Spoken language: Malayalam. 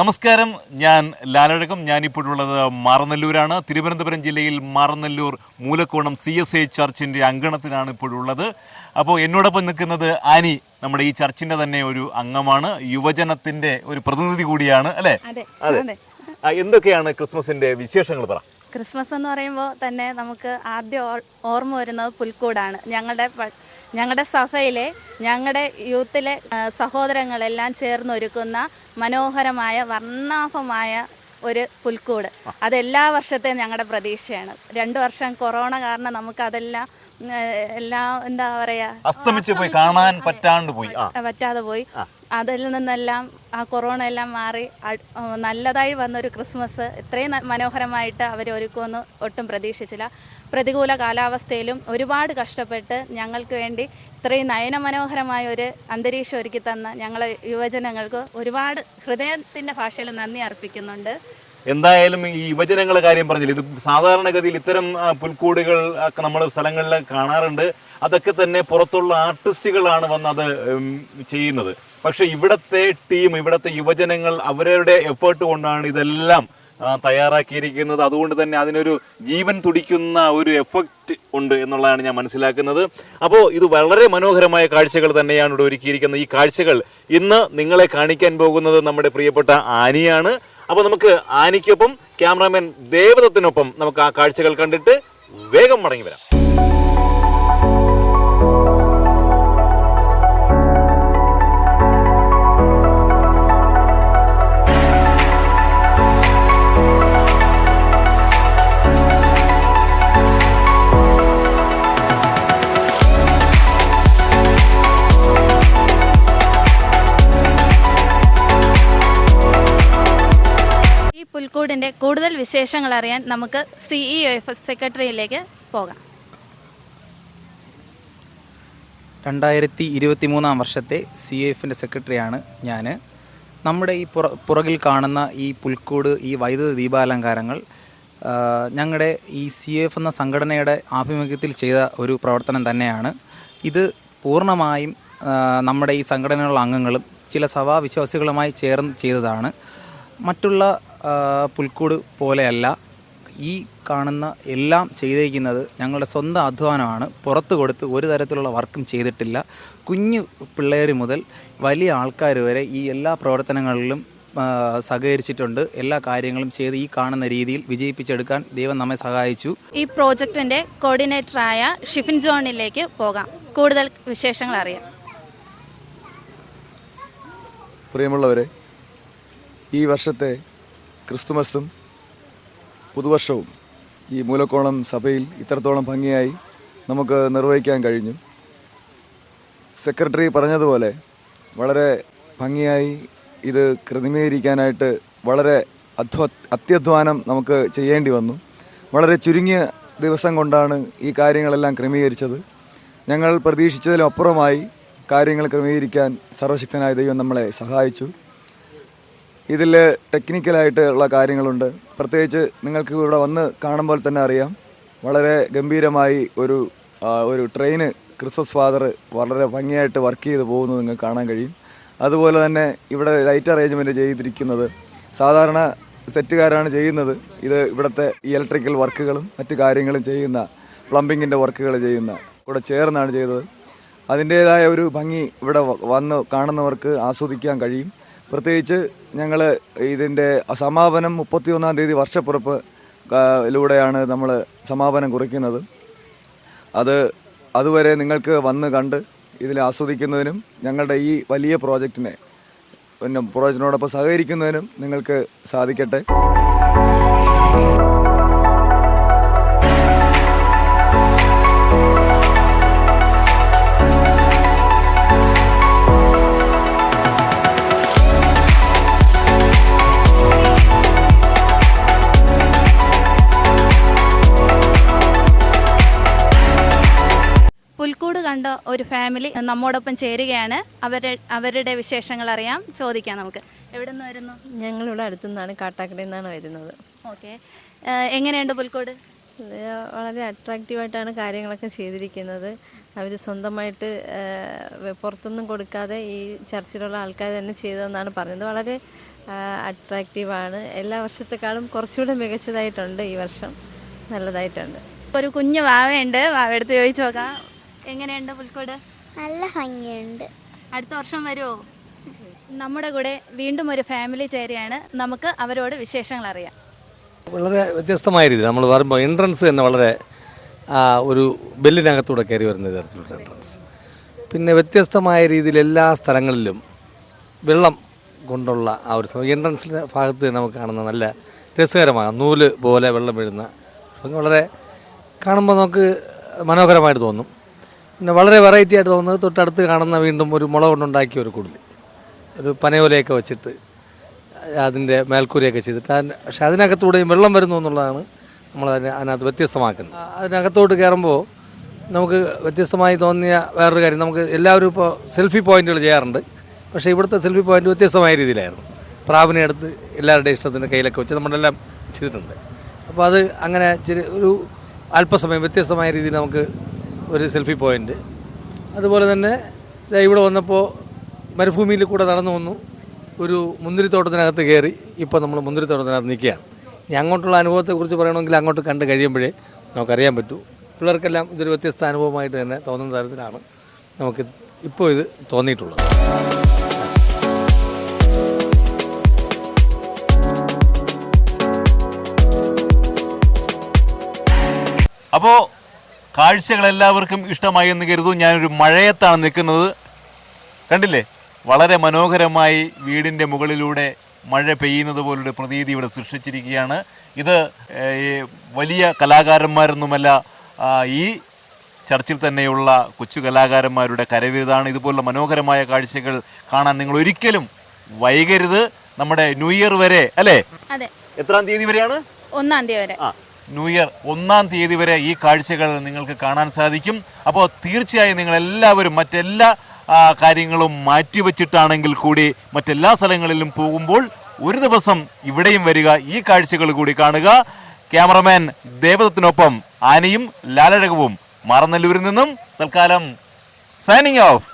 നമസ്കാരം. ഞാൻ ലാലഴകം. ഞാനിപ്പോഴുള്ളത് മാറനല്ലൂരാണ്. തിരുവനന്തപുരം ജില്ലയിൽ Maranallur Moolakkonam C S I ചർച്ചിന്റെ അങ്കണത്തിലാണ് ഇപ്പോഴുള്ളത്. അപ്പോൾ എന്നോടൊപ്പം നിൽക്കുന്നത് ആനി. നമ്മുടെ ഈ ചർച്ചിന്റെ തന്നെ ഒരു അംഗമാണ്. യുവജനത്തിന്റെ ഒരു പ്രതിനിധി കൂടിയാണ് അല്ലേ? അതെ എന്തൊക്കെയാണ് ക്രിസ്മസിന്റെ വിശേഷങ്ങൾ പറ. ക്രിസ്മസ് എന്ന് പറയുമ്പോൾ തന്നെ നമുക്ക് ആദ്യം ഓർമ്മ വരുന്നത് പുൽക്കൂടാണ്. ഞങ്ങളുടെ ഞങ്ങളുടെ സഭയിലെ ഞങ്ങളുടെ യൂത്തിലെ സഹോദരങ്ങളെല്ലാം ചേർന്നൊരുക്കുന്ന മനോഹരമായ വർണാഭമായ ഒരു പുൽക്കൂട്. അതെല്ലാ വർഷത്തെയും ഞങ്ങളുടെ പ്രതീക്ഷയാണ്. രണ്ടു വർഷം കൊറോണ കാരണം നമുക്ക് അതെല്ലാം എല്ലാം എന്താ പറയാ അസ്തമിച്ച് പോയി കാണാൻ പറ്റാണ്ട് പോയി. പറ്റാതെ പോയി. അതിൽ നിന്നെല്ലാം ആ കൊറോണ എല്ലാം മാറി നല്ലതായി വന്ന നല്ലതായി വന്നൊരു ക്രിസ്മസ് ഇത്രയും മനോഹരമായിട്ട് അവർ ഒരുക്കുമെന്ന് ഒട്ടും പ്രതീക്ഷിച്ചില്ല. പ്രതികൂല കാലാവസ്ഥയിലും ഒരുപാട് കഷ്ടപ്പെട്ട് ഞങ്ങൾക്ക് വേണ്ടി ഇത്രയും നയനമനോഹരമായ ഒരു അന്തരീക്ഷം ഒരുക്കി തന്ന ഞങ്ങളെ യുവജനങ്ങൾക്ക് ഒരുപാട് ഹൃദയത്തിന്റെ ഭാഷയിൽ നന്ദി അർപ്പിക്കുന്നുണ്ട്. എന്തായാലും ഈ യുവജനങ്ങളുടെ കാര്യം പറഞ്ഞില്ല ഇത് സാധാരണഗതിയിൽ ഇത്തരം പുൽക്കൂടുകൾ ഒക്കെ നമ്മൾ സ്ഥലങ്ങളിൽ കാണാറുണ്ട്. അതൊക്കെ തന്നെ പുറത്തുള്ള ആർട്ടിസ്റ്റുകളാണ് വന്ന് അത് ചെയ്യുന്നത്. പക്ഷേ ഇവിടുത്തെ ടീം ഇവിടുത്തെ യുവജനങ്ങൾ അവരുടെ എഫേർട്ട് കൊണ്ടാണ് ഇതെല്ലാം തയ്യാറാക്കിയിരിക്കുന്നത്. അതുകൊണ്ട് തന്നെ അതിനൊരു ജീവൻ തുടിക്കുന്ന ഒരു എഫക്റ്റ് ഉണ്ട് എന്നുള്ളതാണ് ഞാൻ മനസ്സിലാക്കുന്നത്. അപ്പോൾ ഇത് വളരെ മനോഹരമായ കാഴ്ചകൾ തന്നെയാണ് ഇവിടെ ഒരുക്കിയിരിക്കുന്നത്. ഈ കാഴ്ചകൾ ഇന്ന് നിങ്ങളെ കാണിക്കാൻ പോകുന്നത് നമ്മുടെ പ്രിയപ്പെട്ട ആനിയാണ്. അപ്പോൾ നമുക്ക് ആനിക്കൊപ്പം ക്യാമറാമാൻ ദേവദത്തിനൊപ്പം നമുക്ക് ആ കാഴ്ചകൾ കണ്ടിട്ട് വേഗം മടങ്ങി വരാം. ഈ കൂടുതൽ വിശേഷങ്ങൾ അറിയാൻ നമുക്ക് സിഇഒ എഫ് സെക്രട്ടറിയിലേക്ക് പോകാം. രണ്ടായിരത്തി ഇരുപത്തി മൂന്നാം വർഷത്തെ സി എഫിന്റെ സെക്രട്ടറിയാണ് ഞാൻ നമ്മുടെ ഈ പുറ പുറകിൽ കാണുന്ന ഈ പുൽക്കൂട് ഈ വൈദ്യുത ദീപാലങ്കാരങ്ങൾ ഞങ്ങളുടെ ഈ സി എഫ് എന്ന സംഘടനയുടെ ആഭിമുഖ്യത്തിൽ ചെയ്ത ഒരു പ്രവർത്തനം തന്നെയാണ്. ഇത് പൂർണമായും നമ്മുടെ ഈ സംഘടനയിലുള്ള അംഗങ്ങളും ചില സഭാവിശ്വാസികളുമായി ചേർന്ന് ചെയ്തതാണ്. മറ്റുള്ള പുൽക്കൂട് പോലെയല്ല. ഈ കാണുന്ന എല്ലാം ചെയ്തേക്കുന്നത് ഞങ്ങളുടെ സ്വന്തം അധ്വാനമാണ്. പുറത്ത് കൊടുത്ത് ഒരു തരത്തിലുള്ള വർക്കും ചെയ്തിട്ടില്ല. കുഞ്ഞു പിള്ളേർ മുതൽ വലിയ ആൾക്കാർ വരെ ഈ എല്ലാ പ്രവർത്തനങ്ങളിലും സഹകരിച്ചിട്ടുണ്ട്. എല്ലാ കാര്യങ്ങളും ചെയ്ത് ഈ കാണുന്ന രീതിയിൽ വിജയിപ്പിച്ചെടുക്കാൻ ദൈവം നമ്മെ സഹായിച്ചു. ഈ പ്രോജക്റ്റിന്റെ കോർഡിനേറ്ററായ ഷിഫിൻ ജോണിലേക്ക് പോകാം. കൂടുതൽ വിശേഷങ്ങൾ അറിയാം. പ്രിയമുള്ളവരെ ഈ വർഷത്തെ ക്രിസ്തുമസും പുതുവർഷവും ഈ മൂലക്കോണം സഭയിൽ ഇത്രത്തോളം ഭംഗിയായി നമുക്ക് നിർവഹിക്കാൻ കഴിഞ്ഞു. സെക്രട്ടറി പറഞ്ഞതുപോലെ വളരെ ഭംഗിയായി ഇത് ക്രമീകരിക്കാനായിട്ട് വളരെ അധ്വ അത്യധ്വാനം നമുക്ക് ചെയ്യേണ്ടി വന്നു. വളരെ ചുരുങ്ങിയ ദിവസം കൊണ്ടാണ് ഈ കാര്യങ്ങളെല്ലാം ക്രമീകരിച്ചത്. ഞങ്ങൾ പ്രതീക്ഷിച്ചതിലപ്പുറമായി കാര്യങ്ങൾ ക്രമീകരിക്കാൻ സർവശക്തനായ ദൈവം നമ്മളെ സഹായിച്ചു. ഇതിൽ ടെക്നിക്കലായിട്ട് ഉള്ള കാര്യങ്ങളുണ്ട്. പ്രത്യേകിച്ച് നിങ്ങൾക്ക് ഇവിടെ വന്ന് കാണുമ്പോൾ തന്നെ അറിയാം. വളരെ ഗംഭീരമായി ഒരു ഒരു ട്രെയിന് ക്രിസ്മസ് ഫാദർ വളരെ ഭംഗിയായിട്ട് വർക്ക് ചെയ്ത് പോകുന്നത് നിങ്ങൾക്ക് കാണാൻ കഴിയും. അതുപോലെ തന്നെ ഇവിടെ ലൈറ്റ് അറേഞ്ച്മെന്റ് ചെയ്തിരിക്കുന്നത് സാധാരണ സെറ്റുകാരാണ് ചെയ്യുന്നത്. ഇത് ഇവിടുത്തെ ഇലക്ട്രിക്കൽ വർക്കുകളും മറ്റു കാര്യങ്ങളും ചെയ്യുന്ന പ്ലംബിങ്ങിന്റെ വർക്കുകൾ ചെയ്യുന്ന കൂടെ ചേർന്നാണ് ചെയ്തത്. അതിന്റേതായ ഒരു ഭംഗി ഇവിടെ വന്ന് കാണുന്നവർക്ക് ആസ്വദിക്കാൻ കഴിയും. പ്രത്യേകിച്ച് ഞങ്ങൾ ഇതിന്റെ സമാപനം മുപ്പത്തിയൊന്നാം തീയതി വർഷപ്പുറപ്പ് ലൂടെയാണ് നമ്മൾ സമാപനം കുറിക്കുന്നത്. അത് അതുവരെ നിങ്ങൾക്ക് വന്ന് കണ്ട് ഇതിൽ ആസ്വദിക്കുന്നതിനും ഞങ്ങളുടെ ഈ വലിയ പ്രോജക്റ്റിനെ പിന്നെ പ്രോജക്റ്റിനോടൊപ്പം സഹകരിക്കുന്നതിനും നിങ്ങൾക്ക് സാധിക്കട്ടെ. കണ്ട ഒരു ഫാമിലി നമ്മോടൊപ്പം ചേരുകയാണ്. അവരുടെ അവരുടെ വിശേഷങ്ങൾ അറിയാം. ചോദിക്കാം നമുക്ക്. എവിടെ നിന്ന് വരുന്നു? ഞങ്ങളിവിടെ അടുത്തുനിന്നാണ് കാട്ടാക്കടയിൽ നിന്നാണ് വരുന്നത്. ഓക്കെ. എങ്ങനെയുണ്ട് പുൽക്കോട്? വളരെ അട്രാക്റ്റീവായിട്ടാണ് കാര്യങ്ങളൊക്കെ ചെയ്തിരിക്കുന്നത്. അവർ സ്വന്തമായിട്ട് പുറത്തൊന്നും കൊടുക്കാതെ ഈ ചർച്ചിലുള്ള ആൾക്കാർ തന്നെ ചെയ്തതെന്നാണ് പറഞ്ഞത്. വളരെ അട്രാക്റ്റീവാണ് എല്ലാ വർഷത്തെക്കാളും കുറച്ചുകൂടെ മികച്ചതായിട്ടുണ്ട് ഈ വർഷം. നല്ലതായിട്ടുണ്ട്. ഒരു കുഞ്ഞു വാവയുണ്ട്. വാവയെടുത്ത് ചോദിച്ചു നോക്കാം. എങ്ങനെയുണ്ട് പുൽക്കോട്? നല്ല ഭംഗിയുണ്ട്. അടുത്ത വർഷം വരുമോ നമ്മുടെ കൂടെ വീണ്ടും ഒരു ഫാമിലി ചേരുകയാണ്. നമുക്ക് അവരോട് വിശേഷങ്ങൾ അറിയാം. വളരെ വ്യത്യസ്തമായ രീതി നമ്മൾ പറയുമ്പോൾ എൻട്രൻസ് തന്നെ വളരെ ഒരു ബെല്ലിനകത്തൂടെ കയറി വരുന്ന തരത്തിലുള്ള എൻട്രൻസ് പിന്നെ വ്യത്യസ്തമായ രീതിയിൽ എല്ലാ സ്ഥലങ്ങളിലും വെള്ളം കൊണ്ടുള്ള ആ ഒരു എൻട്രൻസിന്റെ ഭാഗത്ത് നമുക്ക് കാണുന്ന നല്ല രസകരമാണ് നൂൽ പോലെ വെള്ളം വീഴുന്ന വളരെ കാണുമ്പോൾ നമുക്ക് മനോഹരമായിട്ട് തോന്നും. പിന്നെ വളരെ വെറൈറ്റി ആയിട്ട് തോന്നുന്നത് തൊട്ടടുത്ത് കാണുന്ന വീണ്ടും ഒരു മുള കൊണ്ടുണ്ടാക്കിയ ഒരു കുടിൽ ഒരു പനയോലയൊക്കെ വെച്ചിട്ട് അതിന്റെ മേൽക്കൂരയൊക്കെ ചെയ്തിട്ട് അതിന് പക്ഷേ അതിനകത്തൂടെയും വെള്ളം വരുന്നു എന്നുള്ളതാണ് നമ്മൾ അതിനെ അതിനകത്ത് വ്യത്യസ്തമാക്കുന്നത്. അതിനകത്തോട്ട് കയറുമ്പോൾ നമുക്ക് വ്യത്യസ്തമായി തോന്നിയ വേറൊരു കാര്യം നമുക്ക് എല്ലാവരും ഇപ്പോൾ സെൽഫി പോയിന്റുകൾ ചെയ്യാറുണ്ട്. പക്ഷേ ഇവിടുത്തെ സെൽഫി പോയിന്റ് വ്യത്യസ്തമായ രീതിയിലായിരുന്നു. പ്രാവിനെ എടുത്ത് എല്ലാവരുടെയും ഇഷ്ടത്തിന്റെ കയ്യിലൊക്കെ വെച്ച് നമ്മളെല്ലാം ചെയ്തിട്ടുണ്ട്. അപ്പോൾ അത് അങ്ങനെ ഒരു അല്പസമയം വ്യത്യസ്തമായ രീതിയിൽ നമുക്ക് ഒരു സെൽഫി പോയിന്റ്. അതുപോലെ തന്നെ ഇവിടെ വന്നപ്പോൾ മരുഭൂമിയിൽ കൂടെ നടന്നു വന്നു. ഒരു മുന്തിരിത്തോട്ടത്തിനകത്ത് കയറി ഇപ്പോൾ നമ്മൾ മുന്തിരിത്തോട്ടത്തിനകത്ത് നിൽക്കുകയാണ്. ഇനി അങ്ങോട്ടുള്ള അനുഭവത്തെക്കുറിച്ച് പറയണമെങ്കിൽ അങ്ങോട്ട് കണ്ട് കഴിയുമ്പോഴേ നമുക്കറിയാൻ പറ്റൂ. പിള്ളേർക്കെല്ലാം ഇതൊരു വ്യത്യസ്ത അനുഭവമായിട്ട് തന്നെ തോന്നുന്ന തരത്തിലാണ് നമുക്ക് ഇപ്പോൾ ഇത് തോന്നിയിട്ടുള്ളത്. അപ്പോൾ കാഴ്ചകൾ എല്ലാവർക്കും ഇഷ്ടമായി എന്ന് കരുതും ഞാനൊരു മഴയത്താണ് നിൽക്കുന്നത്. കണ്ടില്ലേ? വളരെ മനോഹരമായി വീടിന്റെ മുകളിലൂടെ മഴ പെയ്യുന്നത് പോലൊരു പ്രതീതി ഇവിടെ സൃഷ്ടിച്ചിരിക്കുകയാണ്. ഇത് വലിയ കലാകാരന്മാരൊന്നുമല്ല ഈ ചർച്ചിൽ തന്നെയുള്ള കൊച്ചു കലാകാരന്മാരുടെ കരവിരുതാണ്. ഇതുപോലുള്ള മനോഹരമായ കാഴ്ചകൾ കാണാൻ നിങ്ങൾ ഒരിക്കലും വൈകരുത്. നമ്മുടെ ന്യൂ ഇയർ വരെ അല്ലേ? എത്രാം തീയതി വരെയാണ്? ഒന്നാം തീയതി വരെ. ആ ന്യൂ ഇയർ ഒന്നാം തീയതി വരെ ഈ കാഴ്ചകൾ നിങ്ങൾക്ക് കാണാൻ സാധിക്കും. അപ്പോൾ തീർച്ചയായും നിങ്ങളെല്ലാവരും മറ്റെല്ലാ കാര്യങ്ങളും മാറ്റിവെച്ചിട്ടാണെങ്കിൽ കൂടി മറ്റെല്ലാ സ്ഥലങ്ങളിലും പോകുമ്പോൾ ഒരു ദിവസം ഇവിടെയും വരിക ഈ കാഴ്ചകൾ കൂടി കാണുക. ക്യാമറമാൻ ദേവദത്തിനൊപ്പം ആനയും ലാലഴകവും മാറന്നല്ലൂരിൽ നിന്നും തൽക്കാലം സൈനിങ് ഓഫ്